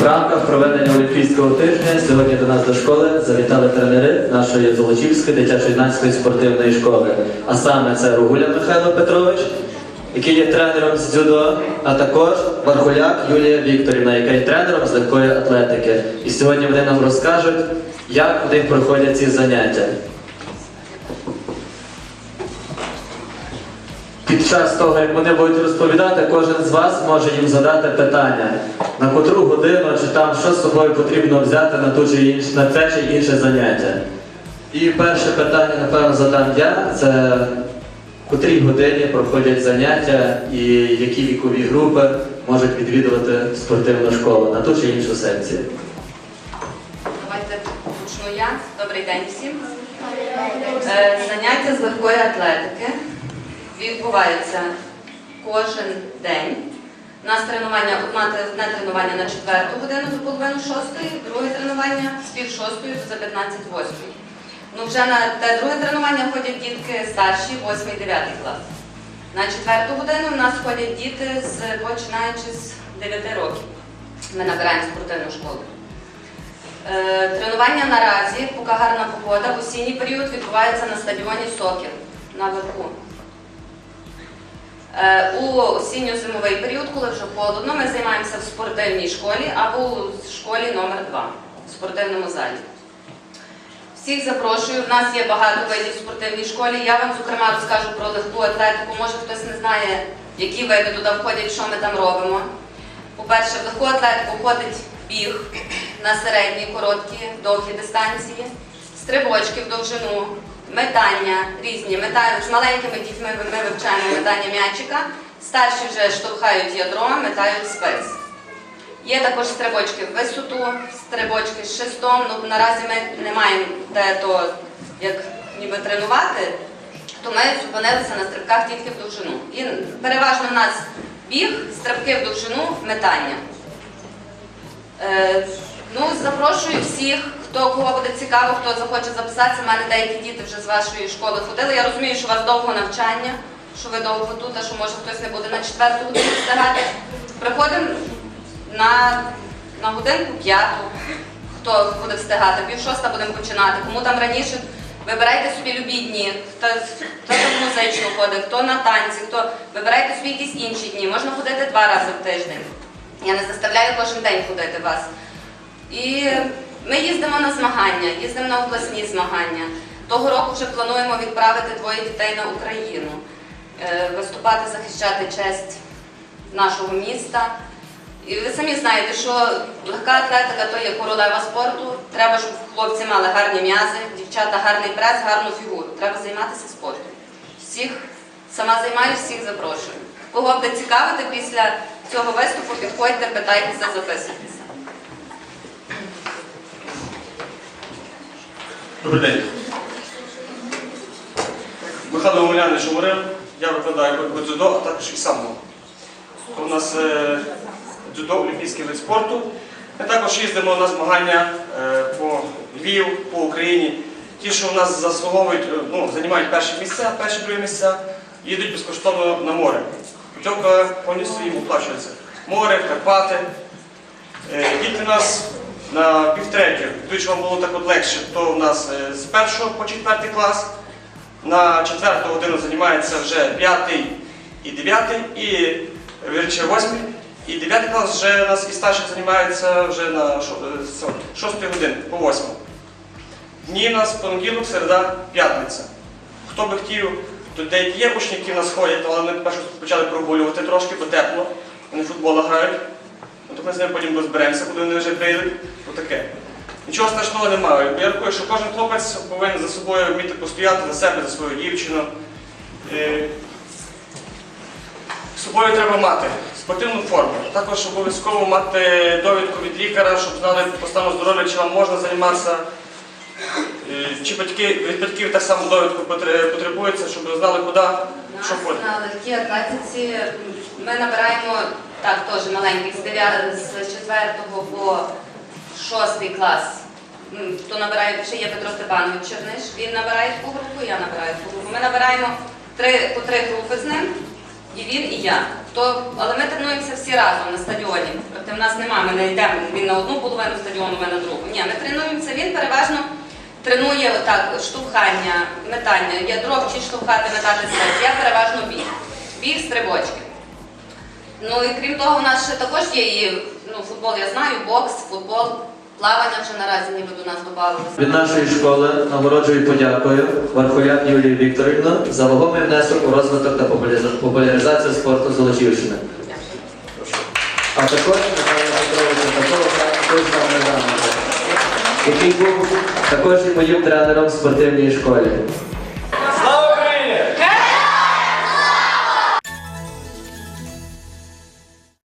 В рамках проведення Олімпійського тижня сьогодні до нас до школи завітали тренери нашої Золочівської дитячо-юнацької спортивної школи. А саме це Ругуля Михайло Петрович, який є тренером з дзюдо, а також Варгуляк Юлія Вікторівна, яка є тренером з легкої атлетики. І сьогодні вони нам розкажуть, як у них проходять ці заняття. Під час того, як вони будуть розповідати, кожен з вас може їм задати питання, на котру годину чи там що з собою потрібно взяти на ту чи інш, на те чи інше заняття. І перше питання, напевно, задам я, це в котрій годині проходять заняття і які вікові групи можуть відвідувати спортивну школу на ту чи іншу секцію. Давайте почну я. Добрий день всім. Е, Заняття з легкої атлетики відбуваються кожен день. У нас тренування, одне тренування на четверту годину до половини шостої, друге тренування з пів шостої за 15 восьмої. Ну, вже на те друге тренування ходять дітки старші, 8 9 клас. На четверту годину у нас ходять діти, з, починаючи з 9 років. Ми набираємо спортивну школу. Е, Тренування наразі, поки гарна погода, в осінній період відбувається на стадіоні Сокіл наверху. Е, У осінньо-зимовий період, коли вже холодно, ми займаємося в спортивній школі або у школі номер 2 в спортивному залі. Всіх запрошую. У нас є багато видів в спортивній школі. Я вам, зокрема, розкажу про легку атлетику. Може хтось не знає, які види туди входять, що ми там робимо. По-перше, в легку атлетику входить біг на середні, короткі, довгі дистанції, стрибочки в довжину, метання різні. Мета... З маленькими дітьми ми вивчаємо метання м'ячика, старші вже штовхають ядро, метають спец. Є також стрибочки в висоту, стрибочки з шестом. Ну, наразі ми не маємо де то як ніби тренувати, то ми зупинилися на стрибках тільки в довжину. І переважно в нас біг, стрибки в довжину, метання. Е, ну, запрошую всіх, хто кого буде цікаво, хто захоче записатися. У мене деякі діти вже з вашої школи ходили. Я розумію, що у вас довго навчання, що ви довго тут, а що може хтось не буде на четверту годину встигати. Приходимо на, на годинку п'яту, хто буде встигати, пів шоста будемо починати. Кому там раніше вибирайте собі любі дні, хто, в музичну ходить, хто на танці, хто вибирайте собі якісь інші дні. Можна ходити два рази в тиждень. Я не заставляю кожен день ходити вас. І ми їздимо на змагання, їздимо на обласні змагання. Того року вже плануємо відправити двоє дітей на Україну, е, виступати, захищати честь нашого міста. І ви самі знаєте, що легка атлетика то є королева спорту. Треба, щоб хлопці мали гарні м'язи, дівчата гарний прес, гарну фігуру. Треба займатися спортом. Всіх сама займаюся, всіх запрошую. Кого буде цікавити після цього виступу, підходьте, питайтеся, записуйтеся. Добрий день. Михайло Омелянович говорив, я викладаю по дзюдо, а також і самбо. У нас е, дзюдо олімпійський вид спорту. Ми також їздимо на змагання е, по Львів, по Україні. Ті, що в нас заслуговують, е, ну, займають перші місця, перші другі місця, їдуть безкоштовно на море. Путівка повністю їм оплачується. Море, Карпати. Діти у нас на півтретю, йдуть, вам було так от легше, то у нас е, з першого по четвертий клас. На четверту годину займається вже п'ятий і дев'ятий, і вірніше восьмий. І дев'ятий клас вже у нас і старші займаються вже на е, шостої години по восьму. Дні у нас понеділок, середа, п'ятниця. Хто би хотів, то деякі є учні, які в нас ходять, але ми перше почали прогулювати трошки, бо тепло. Вони в футбол грають. То ми з ними потім розберемося, куди вони вже прийдуть. Отаке. Нічого страшного немає. Я рахую, що кожен хлопець повинен за собою вміти постояти за себе, за свою дівчину. Е, З собою треба мати спортивну форму. Також обов'язково мати довідку від лікаря, щоб знали по стану здоров'я, чи вам можна займатися. Е, Чи батьки, від батьків так само довідку потребується, щоб знали, куди, що ходити. на легкій атлетиці ми набираємо так теж маленьких з 9, з 4 по 6 клас. М, Хто набирає, ще є Петро Степанович Черниш, він набирає таку групу, я набираю таку групу. Ми набираємо три, по три групи з ним. І він, і я. То, але ми тренуємося всі разом на стадіоні. Тобто в нас немає, ми не йдемо він на одну половину стадіону, ми на другу. Ні, ми тренуємося, він переважно тренує отак, штовхання, метання. Ядро вчить штовхати, метати стець. Я переважно біг. Ну і крім того, у нас ще також є і, ну, футбол, я знаю, бокс, футбол, плавання вже наразі ніби до нас додавалося. Від нашої школи нагороджую подякою Вархолян Юлію Вікторівну за вагомий внесок у розвиток та популяризацію спорту Золочівщини. А також Михайла Петровича такого який був також і моїм тренером в спортивній школі.